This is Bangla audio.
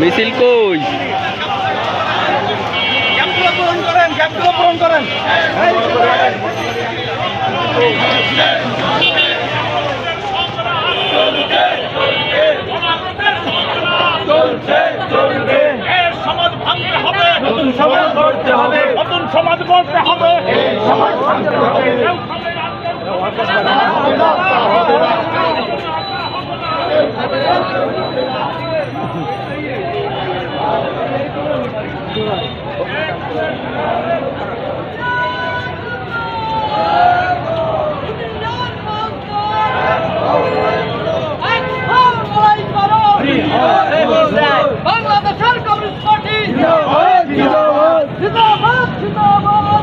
মিছিল কই? ক্যাম্পগুলো পূরণ করেন ক্যাম্পগুলো পূরণ করেন সমাজ ভাঙতে হবে। নতুন সমাজ গড়তে হবে। নতুন সমাজ গড়তে হবে সমাজ ভাঙতে হবে। বাংলাদেশের কমিউনিস্ট পার্টি জিন্দাবাদ, জিন্দাবাদ। জিন্দাবাদ জিন্দাবাদ